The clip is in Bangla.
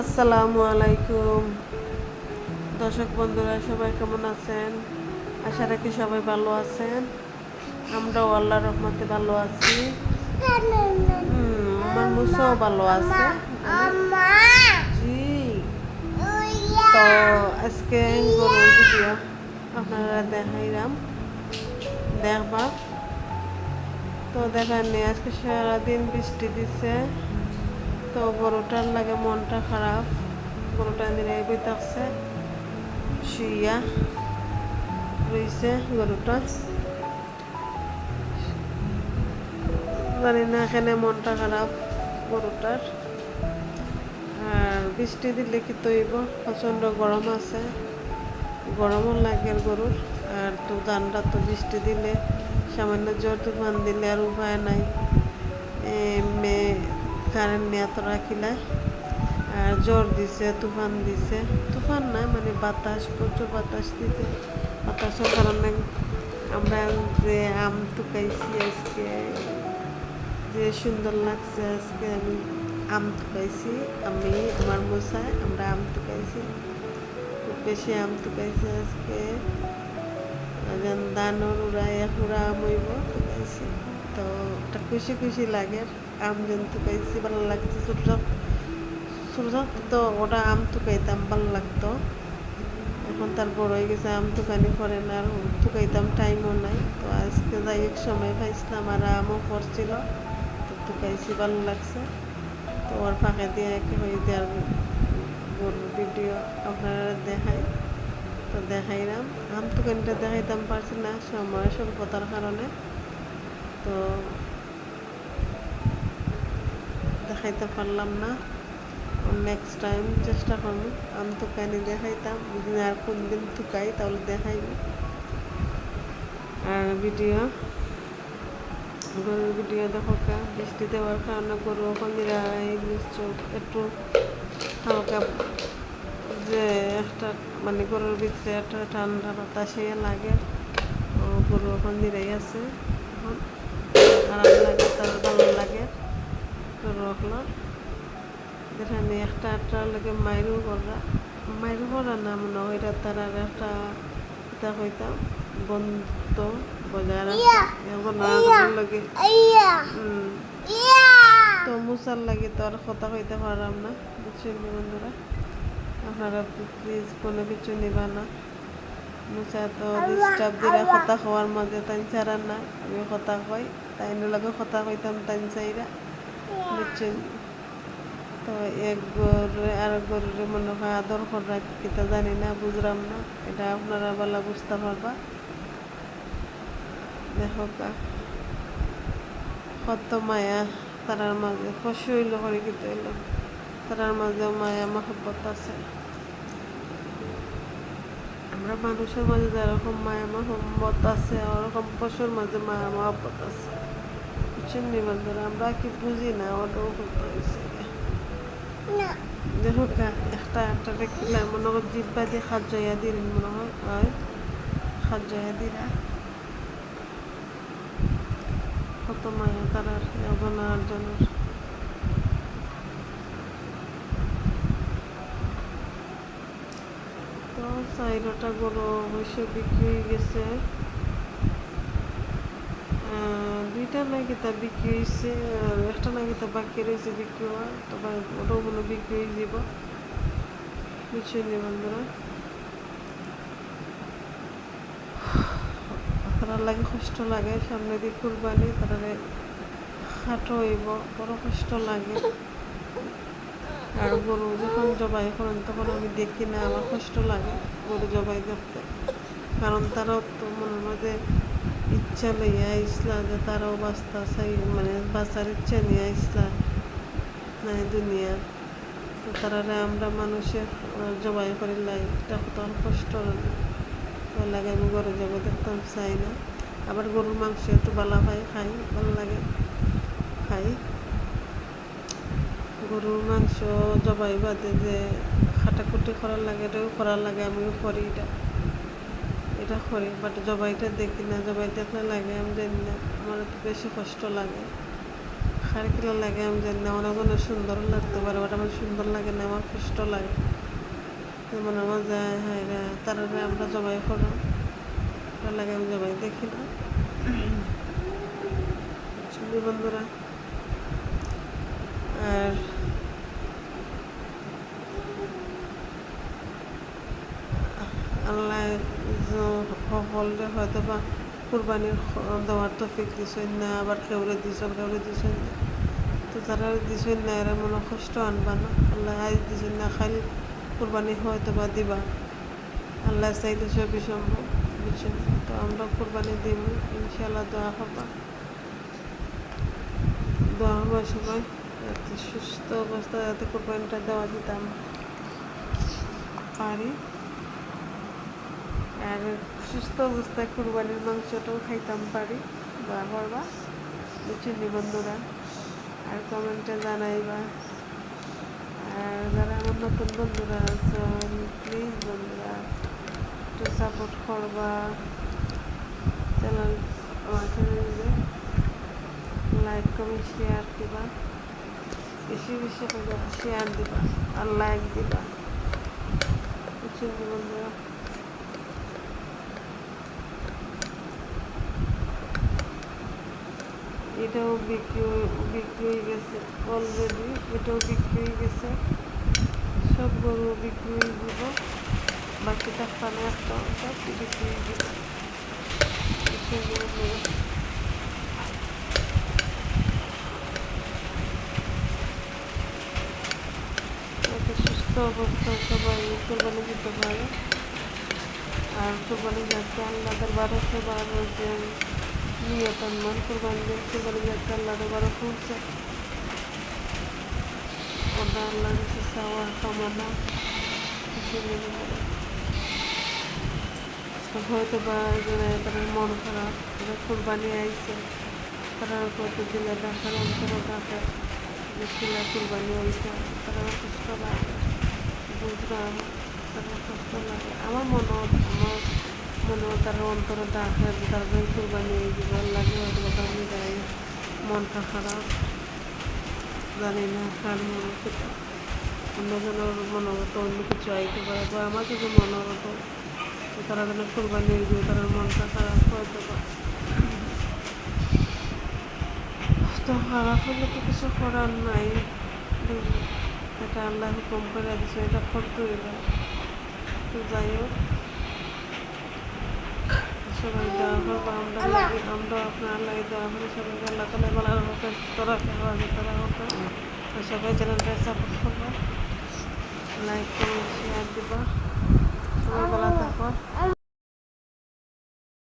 আসসালামু আলাইকুম। দর্শক বন্ধুরা, সবাই কেমন আছেন? আশা রাখি সবাই ভালো আছেন। আমরাও আল্লাহ রহমতে ভালো আছি। আমার মুসাও ভালো আছে। জি। তো আজকে ভিডিও আপনারা দেখাইলাম। দেখবা। তো দেখাননি আজকে সারাদিন বৃষ্টি দিছে। তো গরুটার লাগে মনটা খারাপ। গরুটা দিনে বইতাছে শুইয়া রইছে গরুটা। জানি না এখানে মনটা খারাপ গরুটার। আর বৃষ্টি দিলে কি তৈব? প্রচণ্ড গরম আছে। গরমও লাগে গরুর। আর তো দানটা তো বৃষ্টি দিলে, সামান্য জ্বর তুফান দিলে আর উপায় নাই। এমনি কারেন্ট নিয়ে তো রাখিলাই আর জ্বর দিছে, তুফান দিছে। তুফান না মানে বাতাস, প্রচুর বাতাস দিছে। বাতাসের কারণে আমরা যে আম টুকাইছি আজকে, যে সুন্দর লাগছে আজকে আমি আম টুকাইছি। আমি আমার মশাই আমরা আম টুকাইছি। খুব বেশি আম টুকাইছি আজকে। দানোর উড়াই পুরা আম হইব তো খুশি খুশি লাগে। আম যেন টুকাইছি ভালো লাগছে ছোট ছোট তো ওটা আম টুকাইতাম ভালো লাগতো। এখন তার বড় হয়ে গেছে, আম টুকানি করে না আর টুকাইতাম টাইমও নাই। তো আজকে যাই এক সময় পাইছিলাম আর আমও করছিল, তো টুকাইছি ভালো লাগছে। তো ওর ফাঁকে দিয়ে একে হয়ে দেওয়ার ভিডিও আপনারা দেখাই। তো দেখাইলাম। আম টুকানিটা দেখাইতাম পারছি না, সময় স্বল্পতার কারণে। তো দেখাইতে পারলাম না। নেক্সট টাইম চেষ্টা করব। আম টুকানি দেখাইতাম যদি আর কোন দিন টুকাই তাহলে দেখাইব। আর ভিডিও গরুর ভিডিও দেখো কা, বৃষ্টি দেওয়ার কারণে গরু একটু হালকা যে একটা মানে গরুর ভিতরে একটা ঠান্ডা বাতাসে লাগে গরু এখন নিরাই আছে। এখন আরাম লাগে, তার ভালো লাগে। গরু হকলার যেখানে একটা একটা লাগে মাইরু করা। মাইরু করা না মনে হয় এটা তার একটা এটা কইতাম বন্ধুত্ব বজায় রাখা। এখন লাগে তো মুসার লাগে তো আর কথা কইতে পারলাম না বুঝছেন বন্ধুরা? আপনারা প্লিজ কোনো কিছু নিবা না। মুসা তো ডিস্টার্ব দিলে কথা খাওয়ার মাঝে তাই ছাড়া না আমি কথা কই তাই লগে কথা কইতাম তাই চাইরা তো এক গরুরে আর গরুরে মনে হয় আদর করা কিতা জানি না, বুঝলাম না। এটা আপনারা বলা বুঝতে পারবা। দেখো কত মায়া তারার মাঝে। খুশি হইল করে কিন্তু এলো তারার মাঝে মায়া, মহব্বত আছে। আমরা মানুষের মাঝে যেরকম মায়া, মহব্বত আছে, ওরকম পশুর মাঝে মায়া, মহব্বত আছে। বুঝছেন নি বন্ধুরা আমরা কি বুঝি না ওটাও করতে হয়েছে দেখো একটা একটা দেখিলে মনে হয় জিব্বা দিয়ে খাদ্যয়া দিলেন মনে হয় হয় খাদ্যয়া দিলা। কত মায়া তারার অবনার জন্য তো চাইরটা গরু অবশ্য বিক্রি হয়ে গেছে। দুইটা না কিতা বিক্রি হয়েছে একটা না কিতা বাকি রয়েছে বিক্রি হওয়া তবে ওটাও বিক্রি হয়ে যাব বুঝছেন বন্ধুরা? তারা লাগে কষ্ট লাগে, সামনে দিয়ে কুরবানি, তারা খাটো হইব, বড় কষ্ট লাগে। আর গরু যখন জবাই করেন, তখন আমি দেখি না, আমার কষ্ট লাগে গরু জবাই করতে। কারণ তারাও তো মনের মধ্যে ইচ্ছা লইয়া আইসলা, যে তারাও বাঁচতা চাই মানে বাঁচার ইচ্ছা নিয়ে আইসলা। নাই দুনিয়া। তো তারারে আমরা মানুষের জবাই করে লাই এটা তখন কষ্ট তো লাগে, আমি গরু জবাই দেখতাম চাই না। আবার গরুর মাংস একটু বালা পাই, খাই, ভালো লাগে। খাই। গরুর মাংস জবাই বাদে যে খাটাকুটি করার লাগে, এটাও করার লাগে, আমিও করি এটা। এটা করি বাট জবাইটা দেখি না জবাই দেখলে লাগে আমি জানি না আমার তো বেশি কষ্ট লাগে। খার কিলা লাগে আমি জানি না অনেক অনেক সুন্দর লাগতে পারে বাট আমার সুন্দর লাগে না আমার কষ্ট লাগে। যেমন আমার যায় হ্যাঁ তারপরে আমরা জবাই করো। ভালো লাগে আমি জবাই দেখি না। বন্ধুরা আর আল্লাহ সকলরে হয়তো বা কুরবানির দেওয়ার তফিক দিছেন না, আবার কেউরে দিছেন কেউরে দিছেন না। তো যারা দিছেন না, এরা মনে কষ্ট আনবা না। আল্লাহ আজ দিছেন না, খালি কুরবানি হয়তো বা দিবা। আল্লাহ চাইলে সবই সম্ভব বুঝছেন? তো আমরা কুরবানি দিব ইনশাল্লাহ দোয়া হবা। দোয়া হবা সবাই, যাতে সুস্থ অবস্থায় যাতে কুরবানিটা দেওয়া দিতাম পারি। আর সুস্থ অবস্থায় কুরবানির মাংসটাও খাইতাম পারি, বা করবা বুঝছেন বন্ধুরা আর কমেন্টে জানাইবা। আর যারা আমার নতুন বন্ধুরা আছেন প্লিজ বন্ধুরা, একটু সাপোর্ট করবা। চ্যানেল লাইক কমেন্ট শেয়ার দিবা। বেশি বেশি শেয়ার দিবা, আর লাইক দিবা। বন্ধুরা এটাও বিক্রি বিক্রি হয়ে গেছে অলরেডি এটাও বিক্রি হয়ে গেছে। সব গরু বিক্রি হয়ে দিব বাকিটা খানে একটা অংশ বিক্রি হয়ে যাতে সুস্থ অবস্থা, সবাই কোরবানি দিতে পারে। আর কোরবানি যাতে বারোশো বারো নিয়তন মান কোরবানি দিয়ে কোরবানি যাতে আল্লাহদের বারো ফুলছে আল্লাহর কাছে চাওয়ার কামনা হয়তো বা তারা মন খারাপ। তারা কোরবানি আইছে। তারা কত দিলে ডাকার অন্তর ডাকে যে ছিল কোরবানি হয়েছে তারা কষ্ট লাগে। বুঝলাম, তারা কষ্ট লাগে। আমার মনে, আমার মনে তারা অন্তরে ডাকে তারা যখন কোরবানি লাগে হয়তো বা আমি যাই মনটা খারাপ, জানি না, কার মনে অন্যজনের মনোগত অন্য কিছু আইতে পারে তো আমার কিছু মনোগত তারা যেন কোরবানি যাবে তার মনটা খারাপ হয়তো তো খারাপ হলে তো কিছু করার নাই। এটা আল্লাহ হুকুম করে দিছে, এটা করতে তো যাই হোক। সবাই দোয়া করব আমরা লাগি আমরা আপনার লাগে দোয়া করি সবাইকে আল্লাহ তালা বলার রাখে সুস্থ রাখে আমাদের তারা হতো সবাই চ্যানেলটা সাপোর্ট করব। লাইক কমেন্ট শেয়ার দিবা। সবাই বলা থাকো।